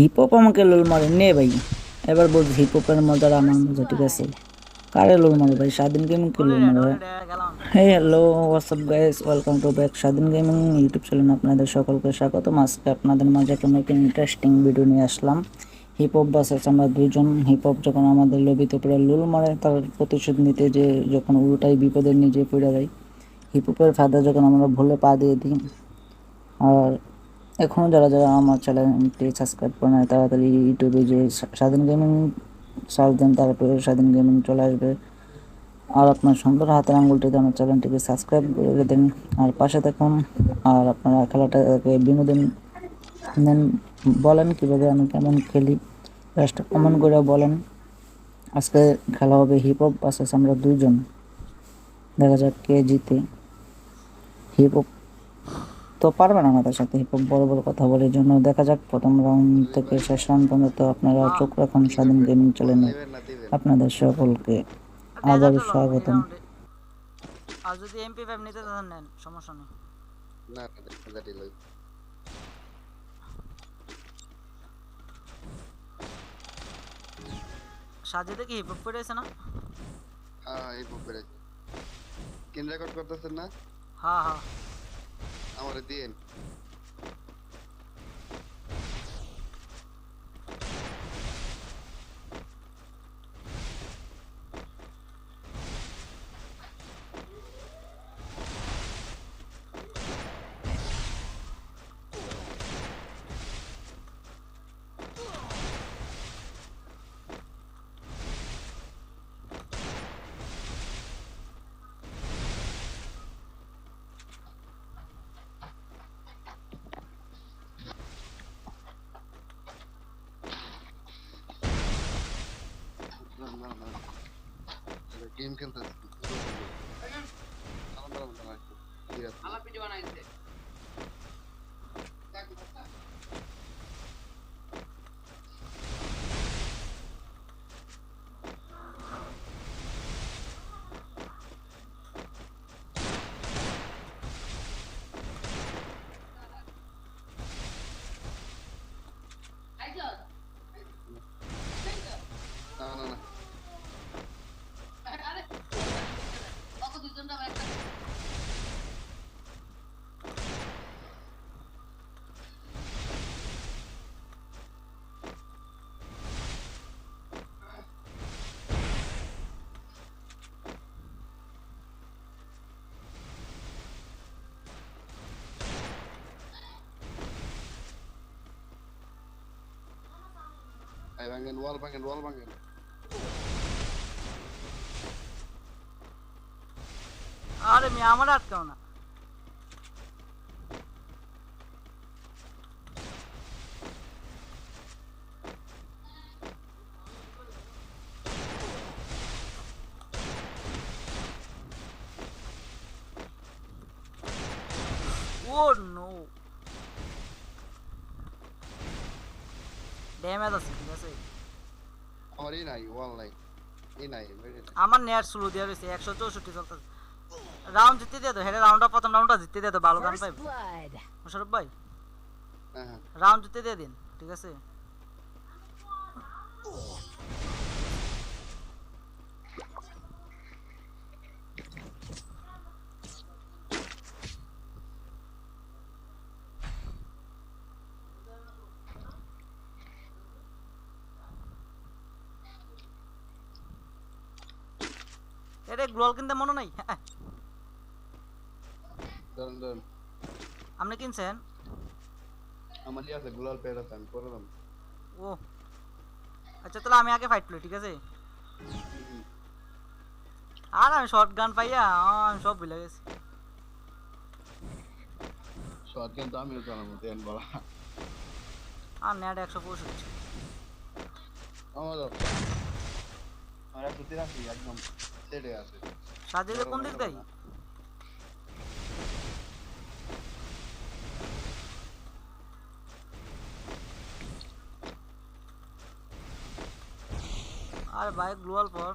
Hip hop আমাকে লোল মারে। নে ভাই, এবার বলছি হিপ হপের মজার আমার মজা, ঠিক আছে? কারে লোল মারে ভাই? স্বাধীন গেমিংকে লোল মারে ভাই? Hey hello WhatsApp guys welcome to back Swadhin gaming YouTube চ্যানেলে আপনাদের সকলকে স্বাগত আজকে আপনাদের মাঝে একটা নতুন ইন্টারেস্টিং ভিডিও নিয়ে আসলাম। হিপ হপ বাসেস আমরা দুইজন হিপ হপ যখন আমাদের লবিতে পড়ে লুল মারে, তার প্রতিশোধ নিতে যে যখন উল্টাই বিপদের নিজে পড়ে যায় হিপ হপের যখন আমরা ভুলে পা দিয়ে দিই, আর এখনও যারা যারা আমার চ্যানেলটি সাবস্ক্রাইব করে নেয় তাড়াতাড়ি ইউটিউবে যে স্বাধীন গেমিং সার্চ দেন, তারপরে স্বাধীন গেমিং চলে আসবে। আর আপনার সুন্দর হাতের আঙুলটিতে আমার চ্যানেলটিকে সাবস্ক্রাইব করে দেন। আর পাশে থাকুন, আর আপনারা খেলাটাকে বিনোদন নেন বলেন কীভাবে আমি কেমন খেলি জাস্ট কমেন্ট করে বলেন। আজকে খেলা হবে হিপ হপ বাসেস আমরা দুইজন। দেখা যাক কে জিতে। হিপ হপ তো পারবে না আমাদের সাথে হিপ হপ বড় বড় কথা বলে জন্য। দেখা যাক প্রথম রাউন্ড থেকে শেষ রাউন্ড পর্যন্ত আপনারা চোখ রাখুন স্বাধীন গেমিং চ্যানেলে আপনাদের সকলকে আবার স্বাগতম। আর যদি এমপি ফাইভ নিতে চান নেন সমস্যা নেই। না সাজিদে কি হিপ হপ করেছে না? হ্যাঁ বুক পেরেছি কিন রেকর্ড করতেছেন না? হ্যাঁ হ্যাঁ। আমারে দিয়েন গেম খেলতেছি আলাদা আলাদা ঠিক আছে না এই ভাঙেন ওয়াল ভাঙেন ওয়াল ভাঙেন আরে মি আমার আটকাও না আমার নেট স্লো দিয়ে রয়েছে একশো চৌষট্টি চলতেছে। রাউন্ড জিততে দিয়ে তো হ্যাঁ রাউন্ডটা প্রথম রাউন্ডটা জিততে দিয়ে তো ভালো গান পাই মুশারফ ভাই হ্যাঁ হ্যাঁ। রাউন্ড জিততে দিয়ে দিন ঠিক আছে? গ্লোয়াল কিনতে মনে নাই? ধরুন ধরুন আপনি কিনছেন? আমার ই আছে গুলাল পেয়ার আছে আমি করে দাম ও। আচ্ছা তাহলে আমি আগে ফাইট করি ঠিক আছে? আর আমি শর্ট গান পাইয়া আমি সব ভুলে গেছি। শর্ট কিন্তু আমিও জানাব দেন বলা। আর নেট একশো পঁয়ষট্টি। আমার একশো তিরাশি একদম। সাজিয়ে কোন দিক দেয় আর বাইক গ্লোয়াল পর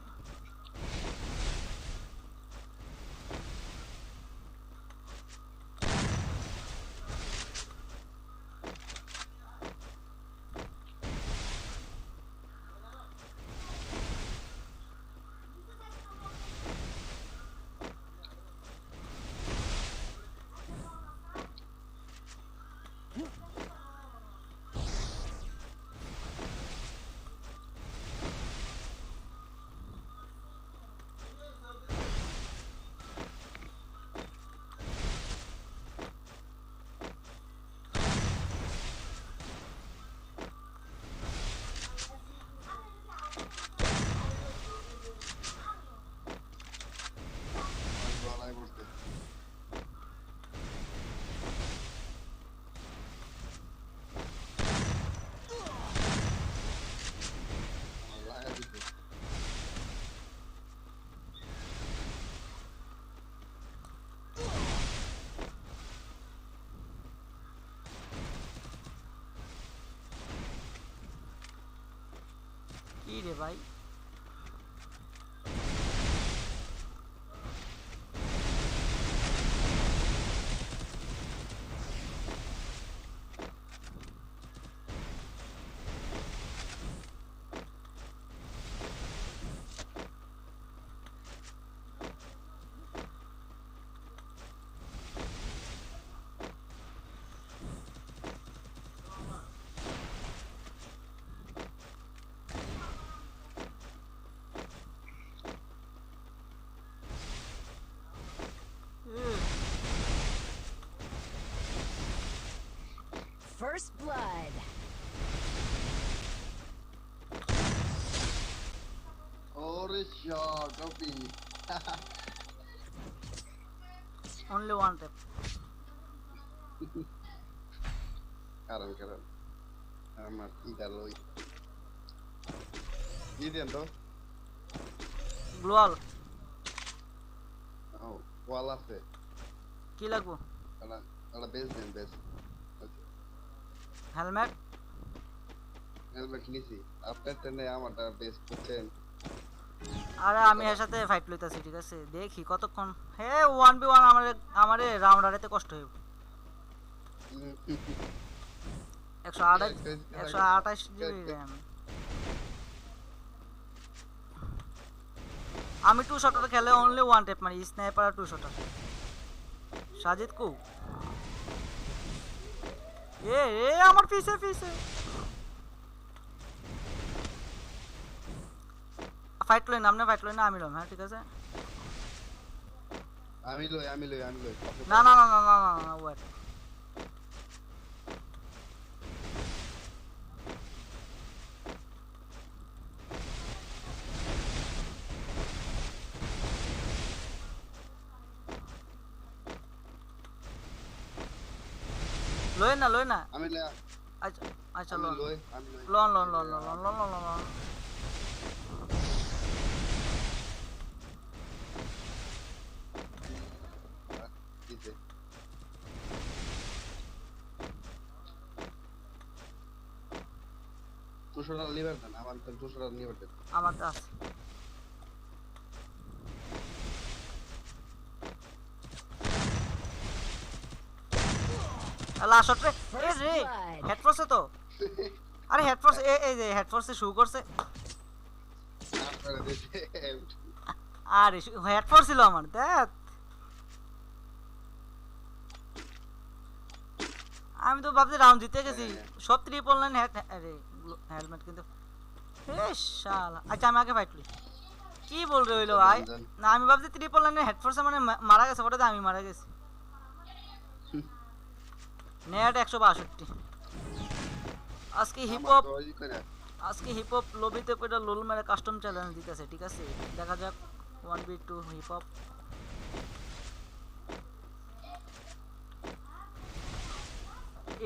चाहिए भाई First blood. Holy shot, copy. Only one tip. Karan, Karan. I'm not either Louis. Gideon, though. Blue all. Oh, wall off it. Kill a go. I'll base them, base. Helmet helmet নিছি আপনার টেনে আমারটা base করছেন। আরে আমি এর সাথে fight লইতাছি ঠিক আছে? দেখি কতক্ষণ। হে ওয়ান বি ওয়ান আমার আমারে রাউন্ড আড়াইতে কষ্ট হইব। একশো আঠাশ একশো আঠাশ জিবি র্যাম আমি টু শটার খেলে অনলি ওয়ান টেপ মারি স্নাইপার টু শটার সাজিদ কু? এ এ আমার পিছে পিছে। ফাইট লই না আপনি ফাইট লই না আমি লম হ্যাঁ ঠিক আছে? আমি লই আমি লই আমি লই। না না না না না না ওয়েট লই না লই না আমি লই আচ্ছা আচ্ছা আমি লোন লই আমি লই loan loan loan loan loan loan loan loan দিতে দুশো টাকা লিভার দেন আমার তো দুশো টাকা লিভার দেন আমার তো আছে লাস্ট রে এ রে হেডফোর্সে তো। আরে হেডফোর্স এ এই যে হেডফোর্সে শু করছে। আরে হেডফোর্স ছিল আমার দেখ। আমি তো ভাবছি রাউন্ড জিতে গেছি। সব ট্রিপল হেড আরে হেলমেট কিন্তু। শালা আচ্ছা আমি আগে ফাইট করি। কি বলবে হইল ভাই না আমি ভাবছি ট্রিপল লাইনে হেডফোর্সে মানে মারা গেছে ওটাতে আমি মারা গেছি। নেট একশো বাষট্টি। আজকে হিপ হপ আজকে হিপ হপ লবিতে পেটা লোল মেরে কাস্টম চ্যালেঞ্জ দিতেছে ঠিক আছে? দেখা যাক one B two hip hop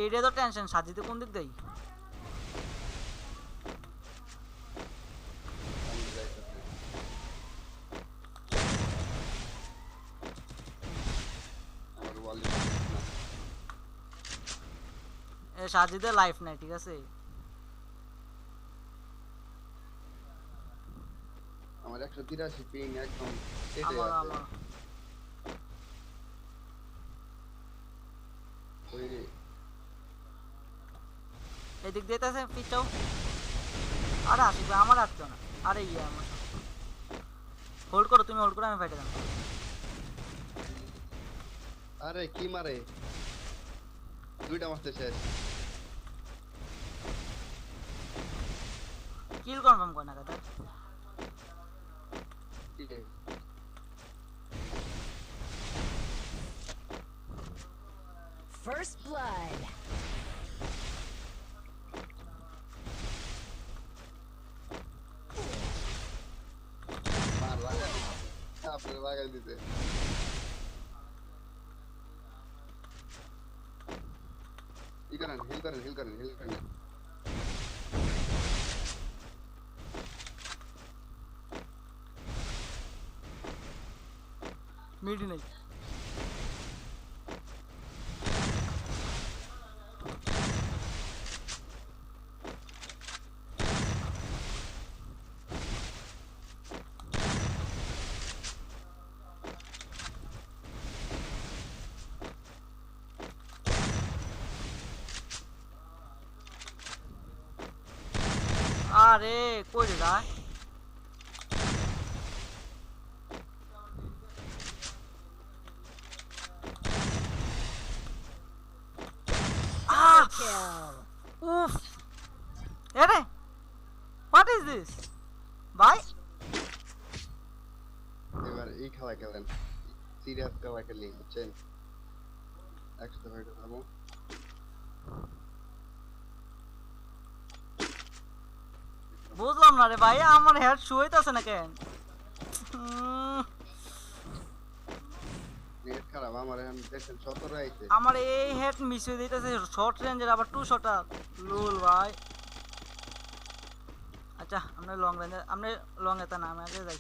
এইটা তো টেনশন সাজিতে কোন দিক দেই? এ সাজিদে লাইফ নাই ঠিক আছে আমার একশো তিরাশি পিং একদম আমার আছে এদিক দিয়ে আছে পিছাও আরে আসিবে আমার আসতো না। আরে ইয়ে আমার হোল্ড করো তুমি হোল্ড করো আমি ফাইটে যাব। আরে কি মারে? দুইটা মারতে শেষ kill confirm करना का था ठीक है First blood. आपने वागा दीते ये करन हिल करन हिल करन हिल करन मीट नहीं अरे कोई रहा है। এই খেলা খেলেন সিরিয়াস খেলা খেলি বুঝছেন একসাথে হয়ে যাব বুঝলাম না রে ভাই আমার হেড শুইতেছে না কেন? খারাপ আমার দেখেন সতেরো আইছে। আমার এই হেড মিস হয়ে দিতেছে শর্ট রেঞ্জের আবার টু শটার লুল ভাই। আচ্ছা আমরা লং রেঞ্জে আমরা লং এতে না আমি আগে যাই।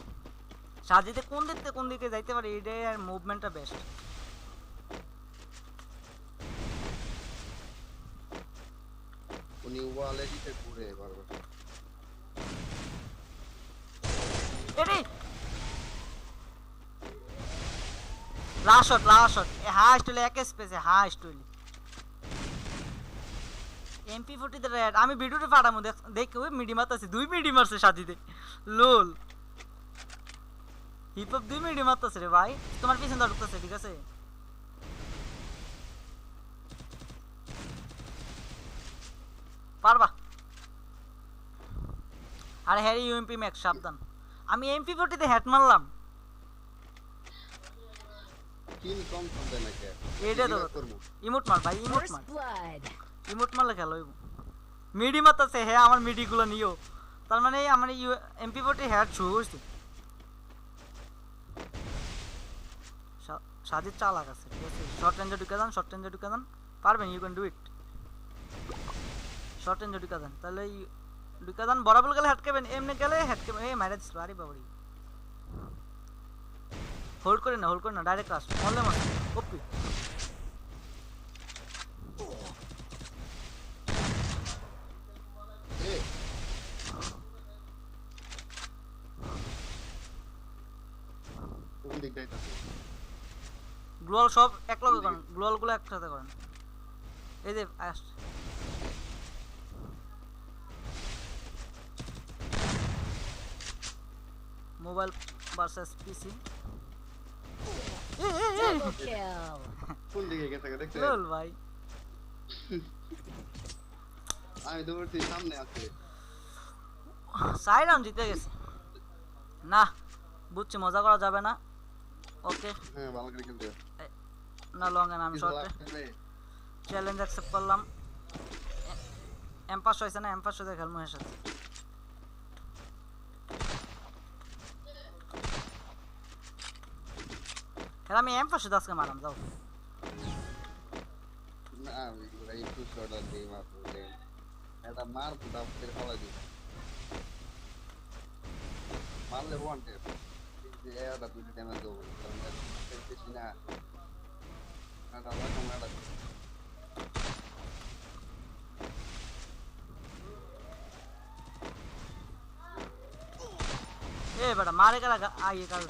সাজিতে কোন দিক থেকে কোন দিকে যাইতে পারি এটাই আর মুভমেন্টটা বেস্ট উনি ওয়ালে দিতে ঘুরে বারবার এরে! Last shot last shot heist হলে এক স্পেসে হাইস্ট হইলে এমপি ফোর্টিতে রেড আমি ভিডিওতে পাঠামো দেখ দেখ ওই মিডি মারতেছে দুই মিডি মারছে সাজিতে। লোল হিপ হপ দুই মিডি মারতেছে রে ভাই। তোমার পিছন দা ঠিক আছে? পারবা? আরে হ্যারি ইউএমপি ম্যাক্স সাবধান। আমি এমপি ফোর্টিতে হ্যাট মারলাম। কিল কম থাকবে এইটা তো ইমোট মার ভাই ইমোট মার. ইমোট মারলে খেলা মিডি মারতেছে হ্যাঁ আমার মিডিগুলো নিও। তার মানে আমার এমপি ফোর্টি হ্যাট শুরু হয়েছে সাজিদ চালাক আছে, ঠিক আছে? শর্ট রেঞ্জে ঢুকে যান শর্ট রেঞ্জে ঢুকে যান। পারবেন you can do it short রেঞ্জে ঢুকে যান। তাহলে ঢুকে যান, বরাবর গেলে হেটকেবেন এমনি গেলে হেটকেবেন এই ম্যারেজ দিছিল আরে বাবরি। হোল্ড করে না হোল্ড করে না ডাইরেক্ট আসবে অনলে মাস কপি গ্লোয়াল সব এক লগে করেন গ্লোয়ালগুলো একসাথে করেন। এই যে মোবাইল ভার্সেস পিসি। Double কোন দিকে গেছে দেখতে? লোল ভাই। আমি তো সামনে আছে। সাইড জিতে গেছে। না বুঝছি মজা করা যাবে না। ওকে। হ্যাঁ ভালো করে খেলতে। না লং এন আমি শর্টে চ্যালেঞ্জ অ্যাকসেপ্ট করলাম। এম পাঁচশো হয়েছে না এম পাঁচশো দিয়ে খেলব এর সাথে খেলা আমি এম পাঁচশো আজকে মারাম যাও। না আমি এই টু আর দিই মাত্র এটা মার পুটা ফির খাওয়া দিই। মারলে ওয়ান টেপ যে এটা দুটো ড্যামেজ দেবো। কারণ এটা বেশি না। এটা লাগাম এটা এ বেটা মারে কারা আইয়ে কার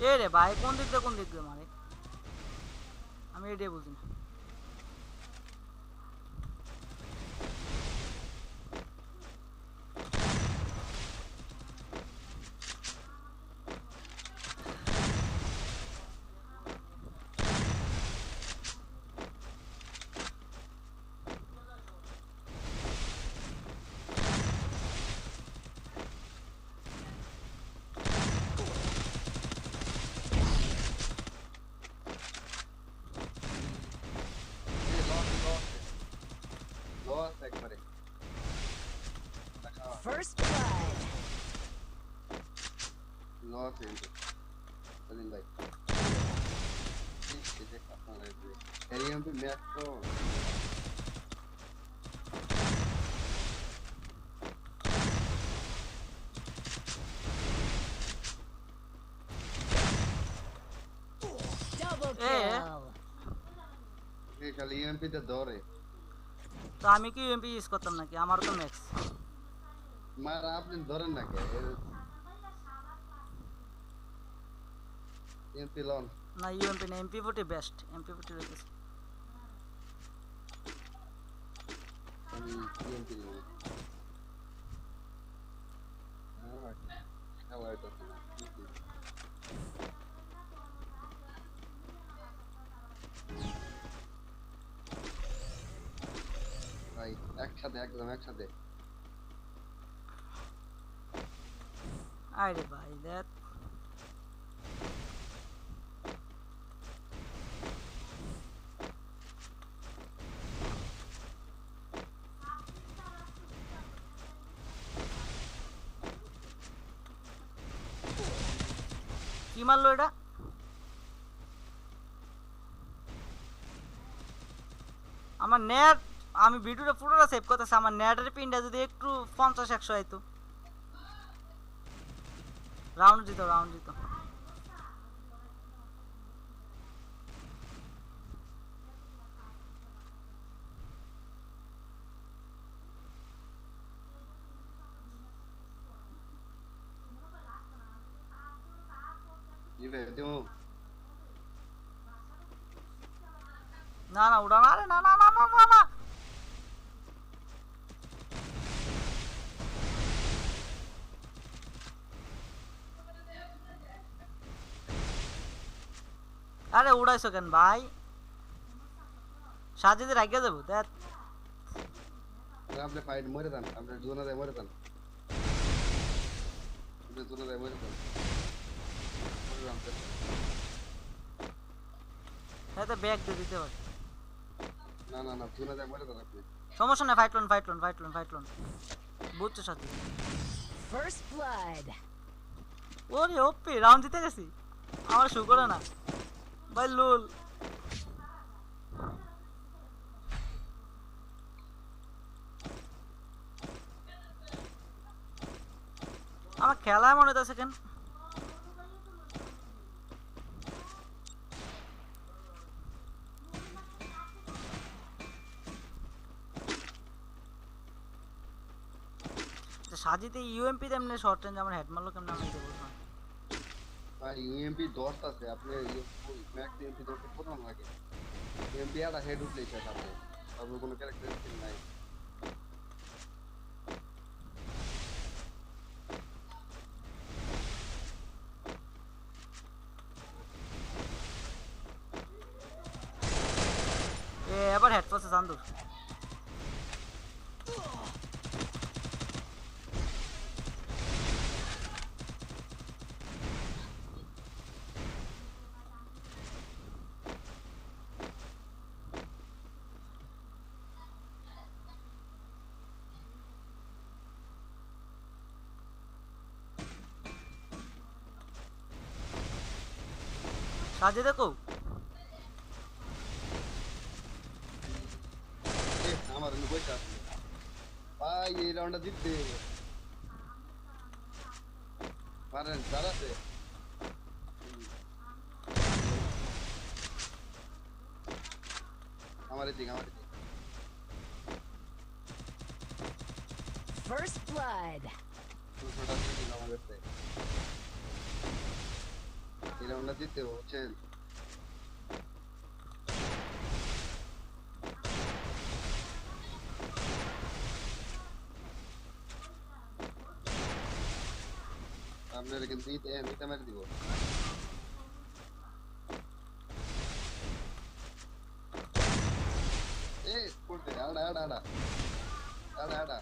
এ রে ভাই কোন দিক দিয়ে কোন দিক দিয়ে মারে? আমি এটাই বুঝি না। এরিয়াতে ম্যাচ তো Double Eh. kill. সে খালি ইএমপি তে ধরে তো আমি কি ইউএমপি ইউজ করতাম নাকি আমারও তো ম্যাক্স মার আপনি ধরেন না কে ইএমপি লন না ইউএমপি না MP forty best MP forty রেখেছি আমি ইএমপি নিব আবার এটা ভাই একসাথে একদম একসাথে আরে ভাই দেখ মারলো এটা আমার নেট আমি ভিডিওটা পুরোটা সেভ করতেছি, আমার নেটের পিনটা যদি একটু পঞ্চাশ, একশো হয়তো রাউন্ড দিত রাউন্ড দিত। দিমু না না ওটা না রে না না না না না না আরে উড়াইছো কেন ভাই সাজিদে রাখিয়ে দেবো দেখ আপনি ফাইট মরে যান আপনি জোনা দেয় মরে যান আপনি মরে যান মরে যান তো। ব্যাগ দিয়ে দিতে পারে না না না জোনা দেয় মরে যান আপনি সমস্যা নেই ফাইট লোন ফাইট লোন ফাইট লোন ফাইট লোন বুঝছ সাথে? First blood. ওরে ওপি রাউন্ড জিতে গেছি? আমার শু করে না। ভাই লুল। আমার খেলায় মনে হচ্ছে কেন? সাজিতে ইউএমপি তেমনি শর্ট রেঞ্জ আমার হেড মারলো কেমন আমি বলব ভাই ইউএমপি দর্ত আছে, আপনি ম্যাক্স ইউএমপি দর্ত প্রথম লাগে। ইউএমপি আর হেড উঠলেই আপনি তারপর কোনো ক্যারেক্টারিস্টিক নাই। সাজে দেখো। আমার বইটা আছে। ভাই, এই রাউন্ডটা জিততে। পারেন চালাতে আমার এদিক আমার এদিক। এই রাউন্ডটা জিততে হবে, বুঝছেন আপনারা কিন্তু নিতে নিতে মেরে দিব এ করতে আড়া আড়া আড়া আড়া আড়া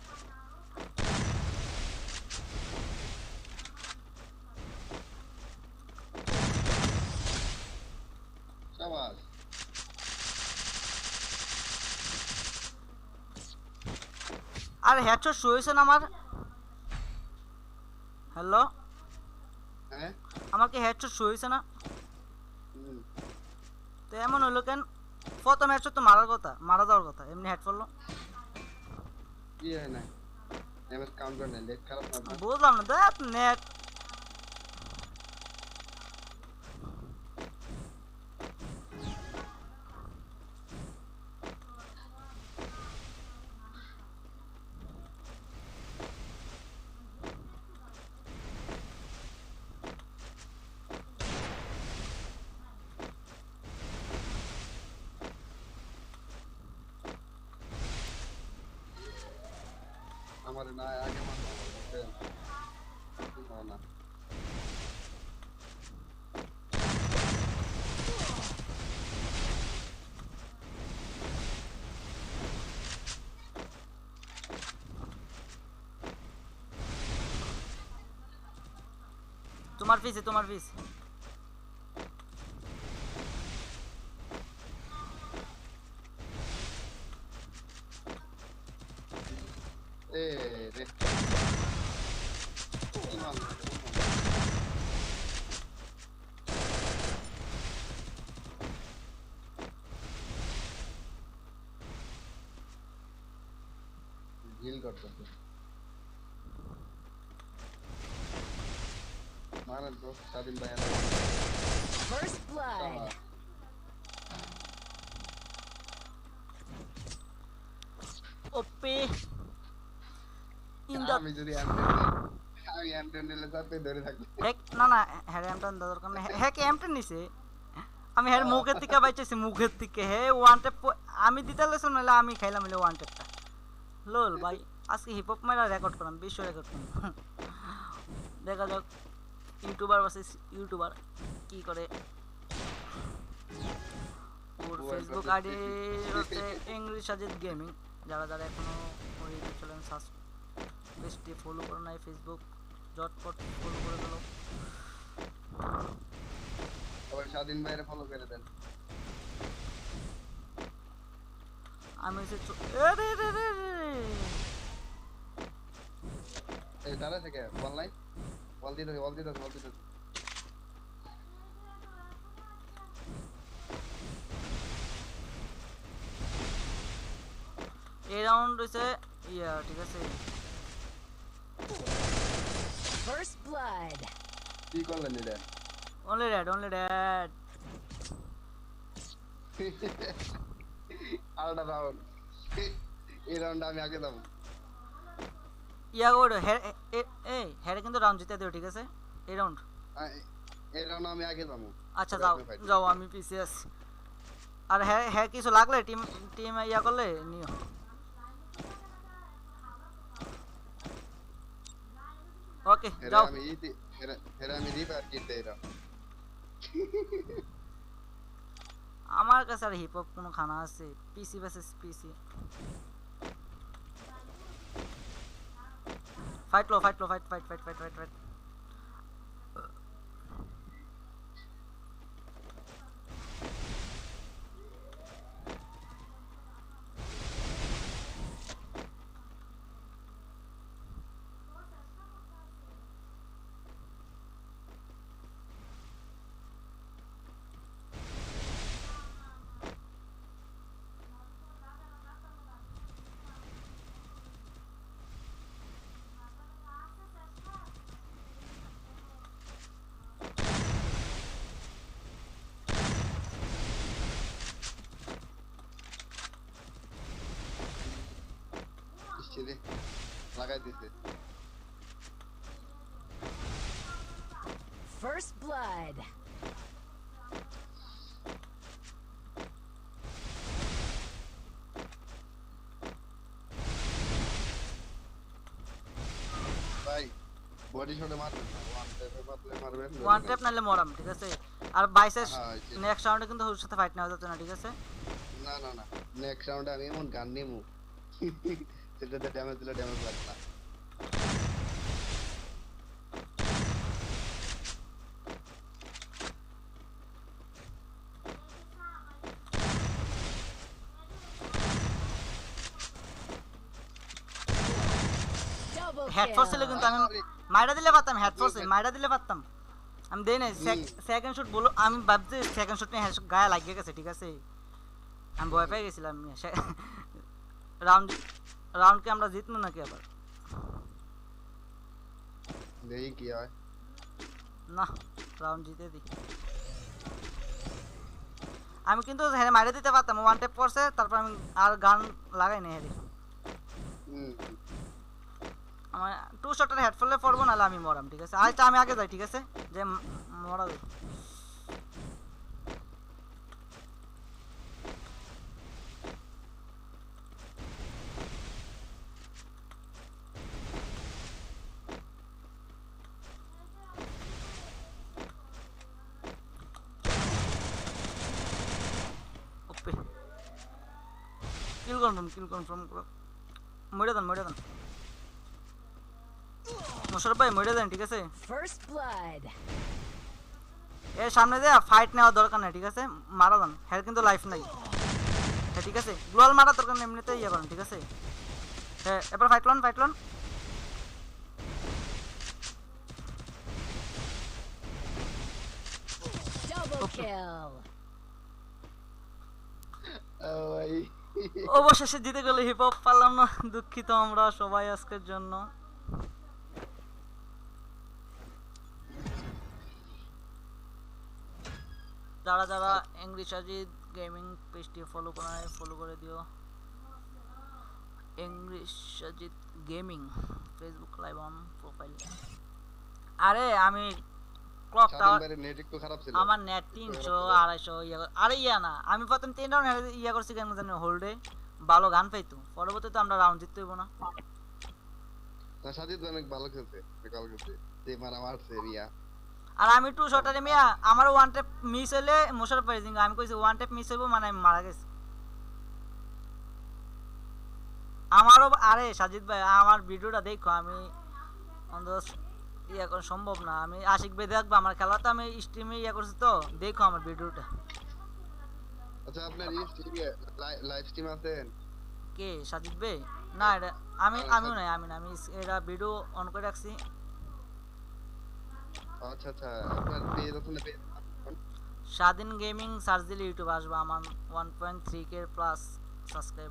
আর হেডশট শুয়েছেন আমার? হ্যালো আমাকে হেডশট শুয়েছে না? তো এমন হলো কেন? প্রথম হেডশট তো মারার কথা মারা যাওয়ার কথা এমনি হেড পড়ল কি হয় না এমএস কাউন্ট করে লেট খারাপ না। বুঝলাম না দেখ নেট পারে না আগে মারতে পারে বুঝছেন? না, না তোমার পিছে তোমার পিছ ঝিল করতেছে মারেন তো স্বাধীন ভাই First blood. ওপে ইন দ্য আমি যদি অ্যান্ড্রয়েড আমি অ্যান্ড্রয়েড নিলে তাতে ধরে থাকব হ্যাক না না হ্যাঁ এমটা দরকার নেই হ্যাক এমটা নিছে আমি হ্যাঁ মুখের থেকে বাইতেছি মুখের থেকে হে ওয়ান টেপ আমি দিতে লেছিলাম নাহলে আমি খাইলাম হলে ওয়ান টেপটা লোল ভাই। আজকে হিপ হপ মেলা রেকর্ড করলাম বিশ্ব রেকর্ড করলাম দেখা যাক ইউটিউবার ভার্সেস ইউটিউবার কি করে। ওর ফেসবুক আইডি হচ্ছে ইংলিশ সাজিদ গেমিং যারা যারা এখনও ওর ইউটিউব চ্যানেল সাবস্ক্রাইব পেজটি ফলো করে নাই ফেসবুক জটপট ফলো করে দিল আবার স্বাধীন ভাইয়ের ফলো করে দেন। আমি হচ্ছে এ রে রে রে রে। এই দাঁড়া থেকে অনলাইন বল দিতে বল দিতে বল দিতে এই রাউন্ড হচ্ছে ইয়া ঠিক আছে। First blood. কি করলেন এটা অনলি রেড অনলি রেড আরেকটা রাউন্ড এই রাউন্ড আমি আগে যাব ইয়া ওর হ্যাঁ এই হ্যাঁ কিন্তু রাউন্ড জিতে দিও ঠিক আছে? এই রাউন্ড আ- এই রাউন্ড আমি আগে যাব আচ্ছা ওটা যাও আপনি fight যাও আমি পিছিয়ে আছি আর হ্যাঁ হ্যাঁ কিছু লাগলে টিম টিম ইয়া করলে নিও। ওকে এরা যাও। আমি ইতি এরা এরা আমি রিপার কিনতে এরা। আমার কাছে আর হিপ হপ কোনো খানা আছে পিসি ভার্সেস পিসি ফাইট লো ফাইট লো fight fight fight fight fight fight ইসরে লাগাই দিছে First blood. ভাই বডি শটে মারবেন না ওয়ান টেপে মারলে মারবেন ওয়ান ট্যাপ নাহলে মরাম ঠিক আছে? আর বাইসেস হ্যাঁ, নেক্সট রাউন্ডে কিন্তু ওর সাথে ফাইট নেওয়া যাচ্ছে না ঠিক আছে? না না না নেক্সট রাউন্ডে আমি এমন গান নিমু সেটাতে ড্যামেজ দিলে ড্যামেজ লাগবে না Double হেডফোর্স ছিল kill. কিন্তু আমি আরে, মাইরা দিলে পারতাম হেডফোর্স মাইরা দিলে পারতাম আমি দেই নাই সেকেন্ড শুট বলো আমি ভাবছি সেকেন্ড শুট নিয়ে গায়ে লাগিয়ে গেছে ঠিক আছে আমি ভয় পেয়ে গেছিলাম রাউন্ড রাউন্ডকে আমরা জিতবো নাকি আবার দেখি কি হয় না রাউন্ড জিতে দিই আমি কিন্তু হ্যাঁ মাইরে দিতে পারতাম ওয়ান টেপ পড়ছে তারপর আমি আর গান লাগাই নাই হ্যাঁ হুম আমার টু শটের হেডফোনে পড়ব নাহলে আমি মরাম ঠিক আছে আচ্ছা আমি আগে যাই ঠিক আছে যে ম- মরা যাই কিল কনফার্ম কিল কনফার্ম করো মরে দেন মরে দেন মোশারফ ভাই মরে দেন ঠিক আছে First blood. এর সামনে দিয়ে ফাইট নেওয়ার দরকার নেই ঠিক আছে মারা দেন হ্যাঁ কিন্তু লাইফ নাই হ্যাঁ ঠিক আছে গ্লোয়াল মারা দরকার নেই এমনিতেই ইয়ে করেন ঠিক আছে হ্যাঁ এবার ফাইট লন ফাইট লন Double kill. আহ, ভাই অবশেষে জিতে গেলে হিপ হপ পারলাম না, দুঃখিত আমরা সবাই আজকের জন্য। যারা যারা ইংলিশ আজিদ গেমিং পেজটি ফলো করে ফলো করে দিও। English Sajid gaming Facebook live on profile আরে, আমি ক্লক টাওয়ার নেট একটু খারাপ ছিল। আমার নেট ইয়া আরে ইয়া না আমি প্রথম তিন রাউন্ড ইয়া করছি কেন জানি হোল্ডে ভালো গান পাইতো। পরবর্তীতে আমরা রাউন্ড জিততে হইব না। না সাজিদ অনেক ভালো খেলছে খেলছে যে মারা মারছে রিয়া। আর আমি টু শটারে মিয়া আমার ওয়ান টেপ মিস হইলে মোশারফ আমি কইছি ওয়ান টেপ মিস হইব মানে আমি মারা গেছি। আমারও আরে সাজিদ ভাই আমার ভিডিওটা দেখো আমি ইয়া করা সম্ভব না। আমি আশিক ভাই দেখব আমার খেলা তো আমি স্ট্রিমে ইয়া করছি তো দেখো আমার ভিডিওটা। আচ্ছা আপনার লাইভ স্ট্রিম আছেন? কে? সাজিদ ভাই? না এটা আমি আমিও নাই আমি না আমি এটা ভিডিও অন করে রাখছি। আচ্ছা আচ্ছা আপনার পেজ আছে না পেজ স্বাধীন গেমিং সার্চ দিলে ইউটিউব আসবে আমার one point three K plus subscribe